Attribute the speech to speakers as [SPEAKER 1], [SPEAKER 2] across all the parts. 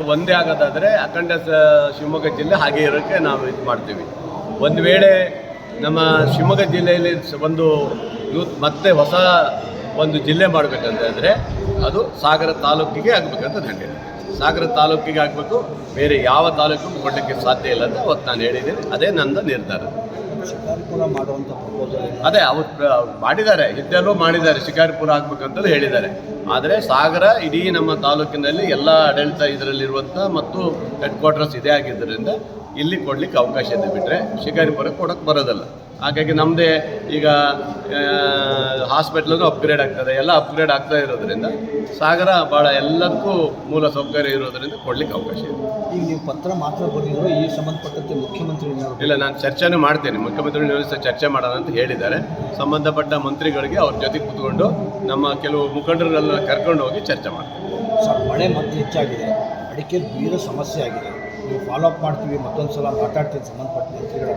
[SPEAKER 1] ಒಂದೇ ಆಗೋದಾದರೆ ಅಖಂಡ ಶಿವಮೊಗ್ಗ ಜಿಲ್ಲೆ ಹಾಗೆ ಇರೋಕ್ಕೆ ನಾವು ಇದು ಮಾಡ್ತೀವಿ. ಒಂದು ವೇಳೆ ನಮ್ಮ ಶಿವಮೊಗ್ಗ ಜಿಲ್ಲೆಯಲ್ಲಿ ಒಂದು ಯೂತ್ ಮತ್ತೆ ಹೊಸ ಒಂದು ಜಿಲ್ಲೆ ಮಾಡಬೇಕಂತಂದರೆ ಅದು ಸಾಗರ ತಾಲೂಕಿಗೆ ಆಗಬೇಕಂತ ನನಗೆ ಸಾಗರ ತಾಲೂಕಿಗೆ ಆಗಬೇಕು, ಬೇರೆ ಯಾವ ತಾಲೂಕಿಗೂ ಕೊಡಲಿಕ್ಕೆ ಸಾಧ್ಯ ಇಲ್ಲ ಅಂತ ಅವತ್ತು ನಾನು ಹೇಳಿದ್ದೀನಿ. ಅದೇ ನನ್ನ ನಿರ್ಧಾರ.
[SPEAKER 2] ಶಿಕಾರಿಪುರ ಪ್ರಪೋಸಲ್
[SPEAKER 1] ಅದೇ, ಅವ್ರು ಮಾಡಿದ್ದಾರೆ, ಇದ್ದಲ್ಲೂ ಮಾಡಿದ್ದಾರೆ, ಶಿಕಾರಿಪುರ ಆಗ್ಬೇಕಂತಲೂ ಹೇಳಿದ್ದಾರೆ. ಆದರೆ ಸಾಗರ, ಇಡೀ ನಮ್ಮ ತಾಲೂಕಿನಲ್ಲಿ ಎಲ್ಲ ಆಡಳಿತ ಇದರಲ್ಲಿರುವಂಥ ಮತ್ತು ಹೆಡ್ ಕ್ವಾರ್ಟರ್ಸ್ ಇದೇ ಆಗಿದ್ದರಿಂದ ಇಲ್ಲಿ ಕೊಡ್ಲಿಕ್ಕೆ ಅವಕಾಶ ಇದೆ ಬಿಟ್ಟರೆ ಶಿಕಾರಿಪುರ ಕೊಡಕ್ಕೆ ಬರೋದಲ್ಲ. ಹಾಗಾಗಿ ನಮ್ಮದೇ ಈಗ ಹಾಸ್ಪಿಟ್ಲಿಗೂ ಅಪ್ಗ್ರೇಡ್ ಆಗ್ತದೆ. ಎಲ್ಲ ಅಪ್ಗ್ರೇಡ್ ಆಗ್ತಾ ಇರೋದ್ರಿಂದ ಸಾಗರ ಭಾಳ ಎಲ್ಲದಕ್ಕೂ ಮೂಲ ಸೌಕರ್ಯ ಇರೋದ್ರಿಂದ ಕೊಡ್ಲಿಕ್ಕೆ ಅವಕಾಶ ಇದೆ.
[SPEAKER 2] ಈಗ ನೀವು ಪತ್ರ ಮಾತ್ರ ಬರೆದಿರೋ ಈ ಸಂಬಂಧಪಟ್ಟಂತೆ ಮುಖ್ಯಮಂತ್ರಿ
[SPEAKER 1] ಇಲ್ಲ ನಾನು ಚರ್ಚೆನೂ ಮಾಡ್ತೇನೆ. ಮುಖ್ಯಮಂತ್ರಿ ನಿವೃತ್ತ ಚರ್ಚೆ ಮಾಡೋಣ ಅಂತ ಹೇಳಿದ್ದಾರೆ. ಸಂಬಂಧಪಟ್ಟ ಮಂತ್ರಿಗಳಿಗೆ ಅವ್ರ ಜೊತೆ ಕೂತ್ಕೊಂಡು ನಮ್ಮ ಕೆಲವು ಮುಖಂಡರನ್ನೆಲ್ಲ ಕರ್ಕೊಂಡು ಹೋಗಿ ಚರ್ಚೆ ಮಾಡ್ತೇನೆ
[SPEAKER 2] ಸರ್ ಮಳೆ ಮತ್ತೆ ಹೆಚ್ಚಾಗಿದೆ. ಅಡಿಕೆ ಬೀರೋ ಸಮಸ್ಯೆ ಆಗಿದೆ. ಫಾಲೋ ಅಪ್ ಮಾಡ್ತೀವಿ ಮತ್ತೊಂದು ಸಲ ಮಾತಾಡ್ತೀನಿ ಸಂಬಂಧಪಟ್ಟ ಮಂತ್ರಿಗಳ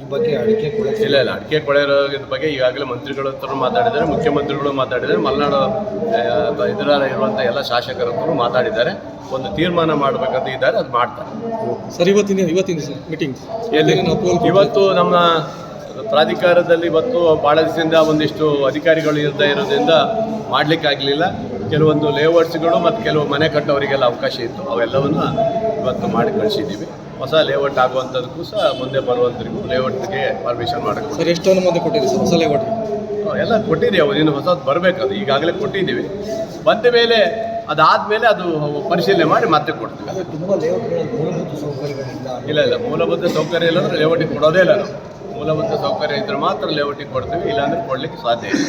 [SPEAKER 2] ಈ ಬಗ್ಗೆ ಅಡಿಕೆ ಕೊಳೆ
[SPEAKER 1] ಇಲ್ಲ ಇಲ್ಲ ಅಡಿಕೆ ಕೊಳೆ ರೋಗದ ಬಗ್ಗೆ ಈಗಾಗಲೇ ಮಂತ್ರಿಗಳ ಹತ್ರ ಮಾತಾಡಿದ್ದಾರೆ ಮುಖ್ಯಮಂತ್ರಿಗಳು ಮಾತಾಡಿದ್ದಾರೆ ಮಲೆನಾಡು ಎದುರಾರ ಇದರ ಇರುವಂಥ ಎಲ್ಲ ಶಾಸಕರ ಹತ್ರ ಮಾತಾಡಿದ್ದಾರೆ. ಒಂದು ತೀರ್ಮಾನ ಮಾಡಬೇಕಂತ ಇದ್ದಾರೆ ಅದು ಮಾಡ್ತಾರೆ.
[SPEAKER 3] ಸರ್ ಇವತ್ತಿನ ಇವತ್ತಿನ ಸರ್ ಮೀಟಿಂಗ್
[SPEAKER 1] ಎಲ್ಲಿ ಇವತ್ತು ನಮ್ಮ ಪ್ರಾಧಿಕಾರದಲ್ಲಿ ಇವತ್ತು ಭಾಳ ದಿವಸದಿಂದ ಒಂದಿಷ್ಟು ಅಧಿಕಾರಿಗಳು ಇರ್ತಾ ಇರೋದ್ರಿಂದ ಮಾಡಲಿಕ್ಕಾಗಲಿಲ್ಲ. ಕೆಲವೊಂದು ಲೇವರ್ಸ್ಗಳು ಮತ್ತು ಕೆಲವು ಮನೆ ಕಟ್ಟೋರಿಗೆಲ್ಲ ಅವಕಾಶ ಇತ್ತು. ಅವೆಲ್ಲವನ್ನು ಇವತ್ತು ಮಾಡಿ ಕಳಿಸಿದ್ದೀವಿ. ಹೊಸ ಲೇಔಟ್ ಆಗುವಂಥದ್ದಕ್ಕೂ ಸಹ ಮುಂದೆ ಬರುವಂಥರಿಗೂ ಲೇಔಟ್ಗೆ ಪರ್ಮಿಷನ್ ಮಾಡೋಕ್ಕೆ
[SPEAKER 3] ಸರ್ ಎಷ್ಟು ಮುಂದೆ ಕೊಟ್ಟಿದ್ದೀವಿ ಸರ್ ಹೊಸ ಲೇಔಟ್
[SPEAKER 1] ಎಲ್ಲ ಕೊಟ್ಟಿದ್ದೀವಿ. ಅವು ಇನ್ನು ಹೊಸದು ಬರಬೇಕು ಅದು ಈಗಾಗಲೇ ಕೊಟ್ಟಿದ್ದೀವಿ. ಬಂದ ಮೇಲೆ ಅದಾದಮೇಲೆ ಅದು ಪರಿಶೀಲನೆ ಮಾಡಿ ಮತ್ತೆ ಕೊಡ್ತೀವಿ. ಇಲ್ಲ ಇಲ್ಲ. ಮೂಲಭೂತ ಸೌಕರ್ಯ ಇಲ್ಲ ಅಂದರೆ ಲೇಔಟಿಗೆ ಕೊಡೋದೇ ಇಲ್ಲ ನಾವು. ಮೂಲಭೂತ ಸೌಕರ್ಯ ಇದ್ರೆ ಮಾತ್ರ ಲೇಔಟಿಗೆ ಕೊಡ್ತೀವಿ. ಇಲ್ಲಾಂದರೆ ಕೊಡ್ಲಿಕ್ಕೆ ಸಾಧ್ಯ ಇಲ್ಲ.